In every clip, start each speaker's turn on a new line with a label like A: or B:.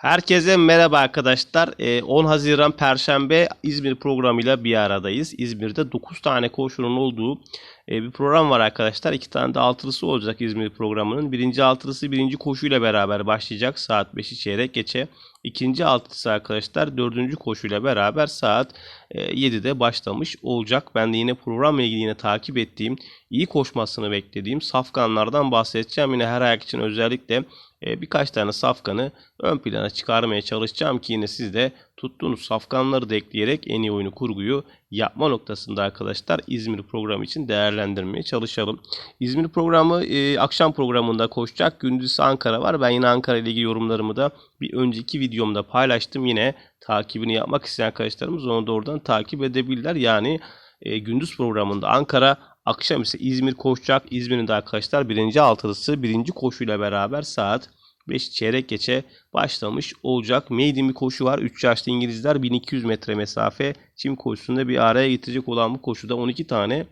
A: Herkese merhaba arkadaşlar. Ee, 10 Haziran Perşembe İzmir programıyla bir aradayız. İzmir'de 9 tane koşunun olduğu e, bir program var arkadaşlar. 2 tane de altılısı olacak İzmir programının. Birinci altılısı birinci koşuyla beraber başlayacak saat 5'i çeyrek geçe. İkinci altılısı arkadaşlar dördüncü koşuyla beraber saat e, 7'de başlamış olacak. Ben de yine programla ilgili yine takip ettiğim, iyi koşmasını beklediğim safkanlardan bahsedeceğim. Yine her ayak için özellikle e, birkaç tane safkanı ön plana çıkarmaya çalışacağım ki yine siz de tuttuğunuz safkanları da ekleyerek en iyi oyunu kurguyu yapma noktasında arkadaşlar İzmir programı için değerlendirmeye çalışalım. İzmir programı e, akşam programında koşacak. Gündüz Ankara var. Ben yine Ankara ile ilgili yorumlarımı da bir önceki videomda paylaştım. Yine takibini yapmak isteyen arkadaşlarımız onu da oradan takip edebilirler. Yani e, gündüz programında Ankara Akşam ise İzmir koşacak. İzmir'in de arkadaşlar birinci altılısı birinci koşuyla beraber saat 5 çeyrek geçe başlamış olacak. Maiden bir koşu var. 3 yaşlı İngilizler 1200 metre mesafe çim koşusunda bir araya getirecek olan bu koşuda 12 tane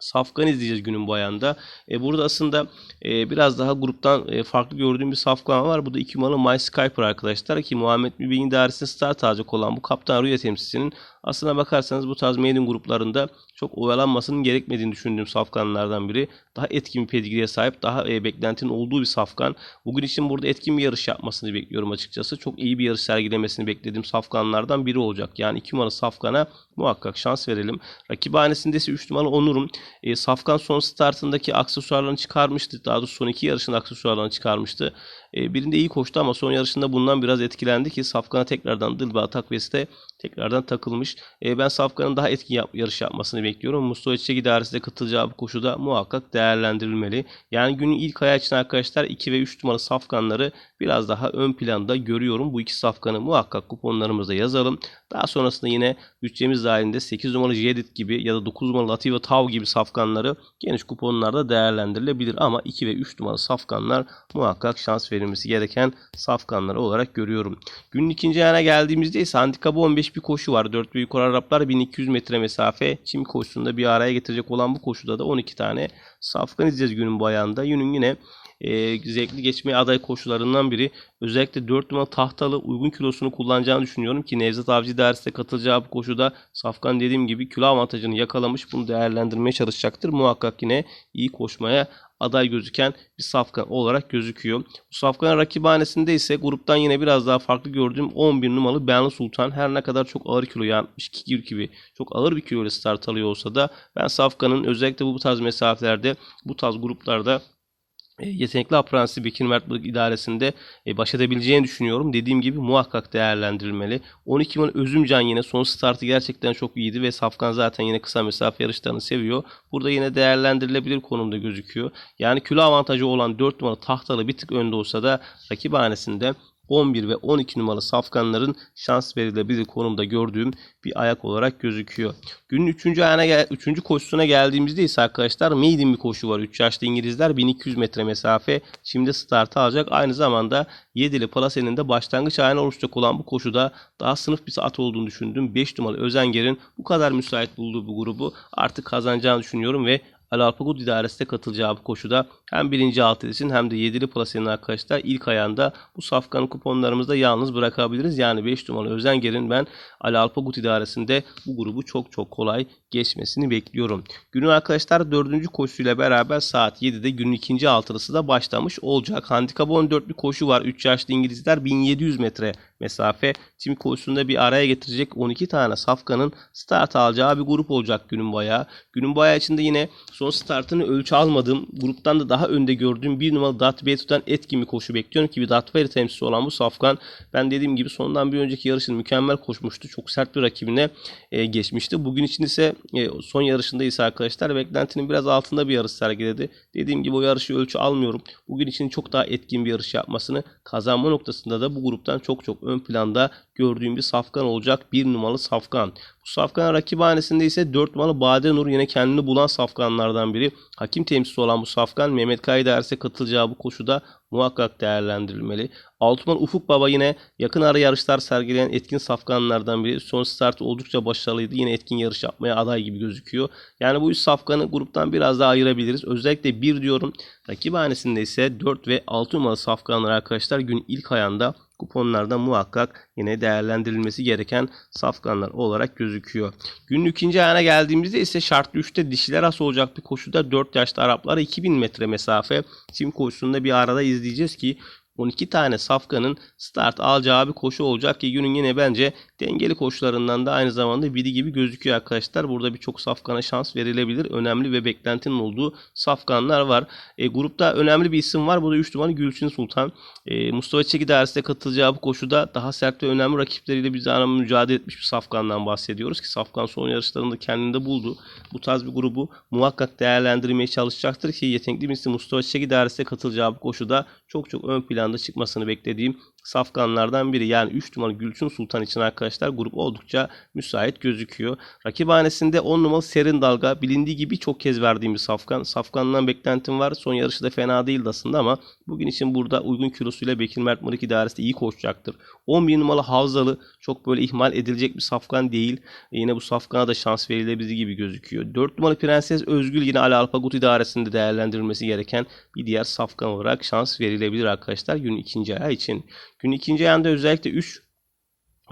A: Safkan izleyeceğiz günün bu ayında. E, burada aslında e, biraz daha gruptan e, farklı gördüğüm bir Safkan var. Bu da 2 numaralı My Skyper arkadaşlar ki Muhammed Mübin idaresinde start alacak olan bu Kaptan Rüya temsilcisinin aslına bakarsanız bu tarz maiden gruplarında çok oyalanmasının gerekmediğini düşündüğüm safkanlardan biri. Daha etkin bir pedigriye sahip, daha e, beklentinin olduğu bir safkan. Bugün için burada etkin bir yarış yapmasını bekliyorum açıkçası. Çok iyi bir yarış sergilemesini beklediğim safkanlardan biri olacak. Yani 2 numaralı safkana muhakkak şans verelim. Rakibhanesinde ise 3 numaralı Onur'um. E, safkan son startındaki aksesuarlarını çıkarmıştı. Daha doğrusu son iki yarışın aksesuarlarını çıkarmıştı. E, birinde iyi koştu ama son yarışında bundan biraz etkilendi ki Safkan'a tekrardan Dılba takviyesi de tekrardan takılmış. E, ben Safkan'ın daha etkin yap, yarış yapmasını bekliyorum. Mustafa Çiçek idaresi de katılacağı bu koşuda muhakkak değerlendirilmeli. Yani günün ilk ayağı için arkadaşlar 2 ve 3 numaralı Safkanları biraz daha ön planda görüyorum. Bu iki Safkan'ı muhakkak kuponlarımızda yazalım. Daha sonrasında yine bütçemiz dahilinde 8 numaralı Jedit gibi ya da 9 numaralı Latifa Tav gibi safkanları geniş kuponlarda değerlendirilebilir. Ama 2 ve 3 numaralı safkanlar muhakkak şans verilmesi gereken safkanlar olarak görüyorum. Günün ikinci ayağına geldiğimizde ise handikapı 15 bir koşu var. 4 büyük Araplar 1200 metre mesafe çim koşusunda bir araya getirecek olan bu koşuda da 12 tane safkan izleyeceğiz günün bu ayağında. Günün yine e, zevkli geçmeye aday koşularından biri. Özellikle 4 numaralı tahtalı uygun kilosunu kullanacağını düşünüyorum ki Nevzat Avcı derste katılacağı bu koşuda Safkan dediğim gibi kilo avantajını yakalamış bunu değerlendirmeye çalışacaktır. Muhakkak yine iyi koşmaya aday gözüken bir safkan olarak gözüküyor. Bu safkanın rakibhanesinde ise gruptan yine biraz daha farklı gördüğüm 11 numaralı Benli Sultan her ne kadar çok ağır kilo yani 62 gibi çok ağır bir kilo ile start alıyor olsa da ben safkanın özellikle bu tarz mesafelerde bu tarz gruplarda yetenekli aprensi Bekir Mertlik idaresinde e, baş edebileceğini düşünüyorum. Dediğim gibi muhakkak değerlendirilmeli. 12 numaralı Özümcan yine son startı gerçekten çok iyiydi ve Safkan zaten yine kısa mesafe yarışlarını seviyor. Burada yine değerlendirilebilir konumda gözüküyor. Yani kilo avantajı olan 4 numaralı tahtalı bir tık önde olsa da rakibhanesinde 11 ve 12 numaralı safkanların şans verilebilir konumda gördüğüm bir ayak olarak gözüküyor. Günün 3. ayağına gel 3. koşusuna geldiğimizde ise arkadaşlar maiden bir koşu var. 3 yaşlı İngilizler 1200 metre mesafe şimdi start alacak. Aynı zamanda Yedili Palase'nin de başlangıç ayağına oluşacak olan bu koşuda daha sınıf bir saat olduğunu düşündüğüm 5 numaralı Özenger'in bu kadar müsait bulduğu bu grubu artık kazanacağını düşünüyorum ve Ali Alpagud idaresine katılacağı bu koşuda hem birinci altı için hem de yedili plasenin arkadaşlar ilk ayağında bu safkan kuponlarımızda yalnız bırakabiliriz. Yani 5 numaralı Özenger'in ben Ali Alpagud idaresinde bu grubu çok çok kolay geçmesini bekliyorum. Günün arkadaşlar dördüncü koşuyla beraber saat 7'de günün ikinci altılısı da başlamış olacak. Handikap 14 bir koşu var. 3 yaşlı İngilizler 1700 metre mesafe. Tim koşusunda bir araya getirecek 12 tane safkanın start alacağı bir grup olacak günün bayağı. Günün bayağı içinde yine son startını ölçü almadığım gruptan da daha önde gördüğüm bir numaralı Darth Vader'dan etkin bir koşu bekliyorum ki bir Darth Vader temsilcisi olan bu safkan ben dediğim gibi sondan bir önceki yarışın mükemmel koşmuştu. Çok sert bir rakibine e, geçmişti. Bugün için ise e, son yarışında ise arkadaşlar beklentinin biraz altında bir yarış sergiledi. Dediğim gibi o yarışı ölçü almıyorum. Bugün için çok daha etkin bir yarış yapmasını kazanma noktasında da bu gruptan çok çok ön planda gördüğüm bir safkan olacak. Bir numaralı safkan. Bu safkan rakibhanesinde ise 4 numaralı Bade Nur yine kendini bulan safkanlardan biri. Hakim temsilcisi olan bu safkan Mehmet Kaya derse katılacağı bu koşuda muhakkak değerlendirilmeli. Altman Ufuk Baba yine yakın ara yarışlar sergileyen etkin safkanlardan biri. Son start oldukça başarılıydı. Yine etkin yarış yapmaya aday gibi gözüküyor. Yani bu üç safkanı gruptan biraz daha ayırabiliriz. Özellikle bir diyorum. Rakibhanesinde ise 4 ve 6 numaralı safkanlar arkadaşlar gün ilk ayağında kuponlarda muhakkak yine değerlendirilmesi gereken safkanlar olarak gözüküyor. Günün ikinci ayağına geldiğimizde ise şartlı 3'te dişiler as olacak bir koşuda 4 yaşlı Araplara 2000 metre mesafe çim koşusunda bir arada izleyeceğiz ki 12 tane safkanın start alacağı bir koşu olacak ki günün yine bence dengeli koşularından da aynı zamanda biri gibi gözüküyor arkadaşlar. Burada birçok safkana şans verilebilir. Önemli ve beklentinin olduğu safkanlar var. E, grupta önemli bir isim var. Bu da 3 numaralı Gülçin Sultan. E, Mustafa Çeki dersine katılacağı bu koşuda daha sert ve önemli rakipleriyle bir zaman mücadele etmiş bir safkandan bahsediyoruz ki safkan son yarışlarında kendinde buldu. Bu tarz bir grubu muhakkak değerlendirmeye çalışacaktır ki yetenekli birisi Mustafa Çeki dersine katılacağı bu koşuda çok çok ön planda çıkmasını beklediğim safkanlardan biri. Yani 3 numaralı Gülçin Sultan için arkadaşlar grup oldukça müsait gözüküyor. Rakiphanesinde 10 numaralı Serin Dalga bilindiği gibi çok kez verdiğim bir safkan. Safkandan beklentim var. Son yarışı da fena değildi aslında ama bugün için burada uygun kilosuyla Bekir Mert Mırık idaresinde iyi koşacaktır. 11 numaralı Havzalı çok böyle ihmal edilecek bir safkan değil. Yine bu safkana da şans verilebilir gibi gözüküyor. 4 numaralı Prenses Özgül yine Ali Alpagut idaresinde değerlendirilmesi gereken bir diğer safkan olarak şans verilebilir arkadaşlar günün ikinci ayağı için. Gün ikinci ayağında özellikle 3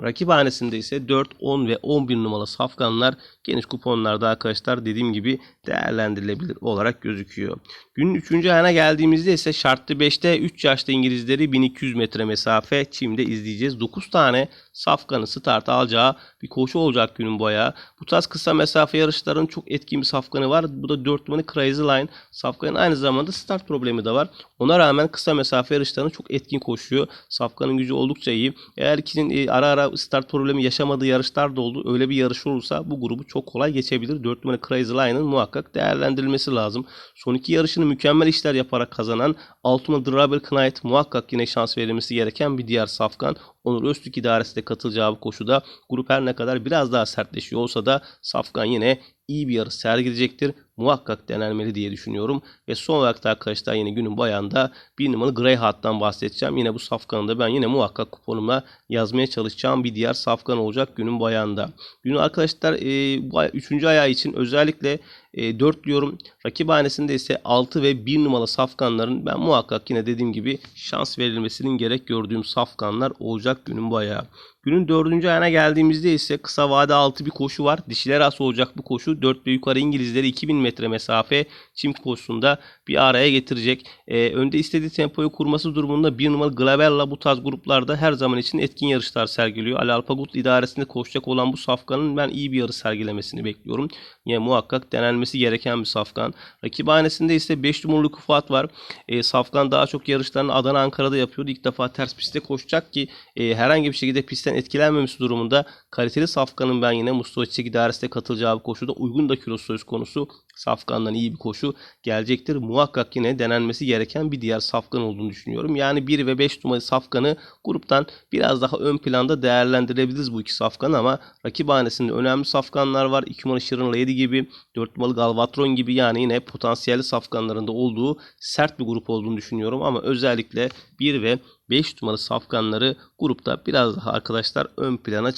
A: Rakiphanesinde ise 4, 10 ve 11 numaralı safkanlar geniş kuponlarda arkadaşlar dediğim gibi değerlendirilebilir olarak gözüküyor. Günün 3. ayağına geldiğimizde ise şartlı 5'te 3 yaşlı İngilizleri 1200 metre mesafe çimde izleyeceğiz. 9 tane safkanı start alacağı bir koşu olacak günün boya. Bu tarz kısa mesafe yarışların çok etkin bir safkanı var. Bu da 4 numaralı Crazy Line. Safkanın aynı zamanda start problemi de var. Ona rağmen kısa mesafe yarışlarını çok etkin koşuyor. Safkanın gücü oldukça iyi. Eğer ikinin ara ara start problemi yaşamadığı yarışlar da oldu. Öyle bir yarış olursa bu grubu çok kolay geçebilir. 4 numaralı Crazy Line'ın muhakkak değerlendirilmesi lazım. Son iki yarışını mükemmel işler yaparak kazanan 6 numaralı Drabel Knight muhakkak yine şans verilmesi gereken bir diğer safkan. Onur Öztürk idaresi de katılacağı bu koşuda grup her ne kadar biraz daha sertleşiyor olsa da Safkan yine iyi bir yarış sergileyecektir. Muhakkak denenmeli diye düşünüyorum. Ve son olarak da arkadaşlar yine günün bayanda bir numaralı Grey Hat'tan bahsedeceğim. Yine bu safkanı da ben yine muhakkak kuponuma yazmaya çalışacağım bir diğer safkan olacak günün bayanda. Günün arkadaşlar e, bu 3. ayağı için özellikle e, 4 diyorum. Rakiphanesinde ise 6 ve 1 numaralı safkanların ben muhakkak yine dediğim gibi şans verilmesinin gerek gördüğüm safkanlar olacak günün bayağı. Günün dördüncü ayağına geldiğimizde ise kısa vade altı bir koşu var. Dişiler as olacak bu koşu. 4 ve yukarı İngilizleri 2000 metre mesafe çim koşusunda bir araya getirecek. Ee, önde istediği tempoyu kurması durumunda bir numaralı Glavella bu tarz gruplarda her zaman için etkin yarışlar sergiliyor. Ali Alpagut idaresinde koşacak olan bu safkanın ben iyi bir yarış sergilemesini bekliyorum. Yine muhakkak denenmesi gereken bir safkan. Rakibhanesinde ise 5 numaralı Kufat var. E, safkan daha çok yarışlarını Adana Ankara'da yapıyordu. İlk defa ters pistte koşacak ki e, herhangi bir şekilde pistten etkilenmemesi durumunda kaliteli safkanın ben yine Mustafa Çiçek idaresinde katılacağı bir koşuda uygun da kilosu söz konusu. Safkan'dan iyi bir koşu gelecektir. Muhakkak yine denenmesi gereken bir diğer safkan olduğunu düşünüyorum. Yani 1 ve 5 numaralı safkanı gruptan biraz daha ön planda değerlendirebiliriz bu iki safkan ama rakibhanesinde önemli safkanlar var. 2 numaralı Şirin Lady gibi, 4 numaralı Galvatron gibi yani yine potansiyelli safkanlarında olduğu sert bir grup olduğunu düşünüyorum. Ama özellikle 1 ve 5 numaralı safkanları grupta biraz daha arkadaşlar ön plana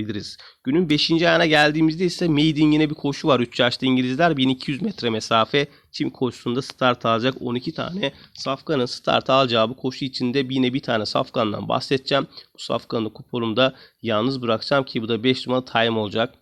A: çıkartabiliriz. Günün 5. ayağına geldiğimizde ise Maiden yine bir koşu var. 3 yaşlı İngilizler 1200 metre mesafe çim koşusunda start alacak 12 tane safkanın start alacağı bu koşu içinde yine bir tane safkandan bahsedeceğim. Bu safkanı kuponumda yalnız bırakacağım ki bu da 5 numaralı time olacak.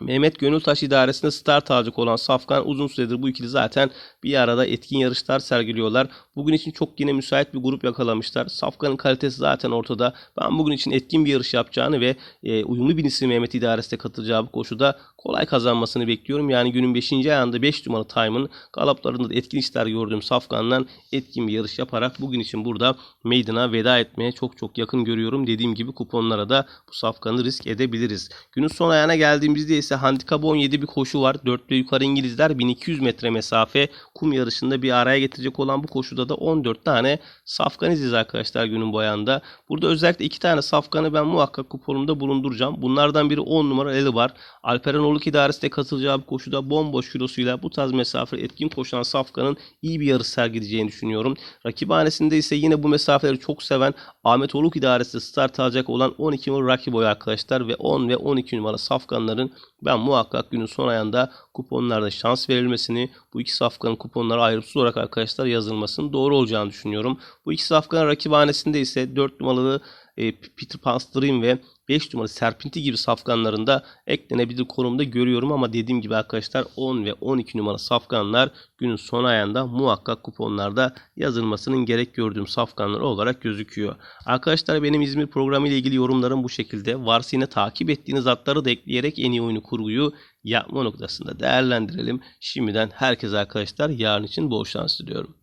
A: Mehmet Gönültaş idaresinde start alacak olan Safkan uzun süredir bu ikili zaten bir arada etkin yarışlar sergiliyorlar. Bugün için çok yine müsait bir grup yakalamışlar. Safkan'ın kalitesi zaten ortada. Ben bugün için etkin bir yarış yapacağını ve e, uyumlu bir isim Mehmet idaresinde katılacağı bu koşuda kolay kazanmasını bekliyorum. Yani günün 5. ayağında 5 numaralı time'ın galaplarında da etkin işler gördüğüm Safkan'dan etkin bir yarış yaparak bugün için burada Maiden'a veda etmeye çok çok yakın görüyorum. Dediğim gibi kuponlara da bu Safkan'ı risk edebiliriz. Günün son ayağına geldiğimizde ise handikap 17 bir koşu var. 4 ve yukarı İngilizler 1200 metre mesafe kum yarışında bir araya getirecek olan bu koşuda da 14 tane safkan izleyeceğiz arkadaşlar günün boyanda. Burada özellikle 2 tane safkanı ben muhakkak kuponumda bulunduracağım. Bunlardan biri 10 numara eli var. Alperen Oluk idaresi de katılacağı bir koşuda bomboş kilosuyla bu tarz mesafe etkin koşan safkanın iyi bir yarış sergileyeceğini düşünüyorum. Rakibhanesinde ise yine bu mesafeleri çok seven Ahmet Oluk idaresi start alacak olan 12 numara Rakiboy arkadaşlar ve 10 ve 12 numara safkanların Ben muhakkak günün son ayında kuponlarda şans verilmesini, bu iki safkanın kuponlara ayrımsız olarak arkadaşlar yazılmasının doğru olacağını düşünüyorum. Bu iki safkanın rakibhanesinde ise 4 numaralı e, Peter Pan Stream ve 5 numaralı Serpinti gibi safkanlarında eklenebilir konumda görüyorum ama dediğim gibi arkadaşlar 10 ve 12 numara safkanlar günün son ayında muhakkak kuponlarda yazılmasının gerek gördüğüm safkanlar olarak gözüküyor. Arkadaşlar benim İzmir programı ile ilgili yorumlarım bu şekilde. Varsa yine takip ettiğiniz atları da ekleyerek en iyi oyunu kurguyu yapma noktasında değerlendirelim. Şimdiden herkese arkadaşlar yarın için bol şans diliyorum.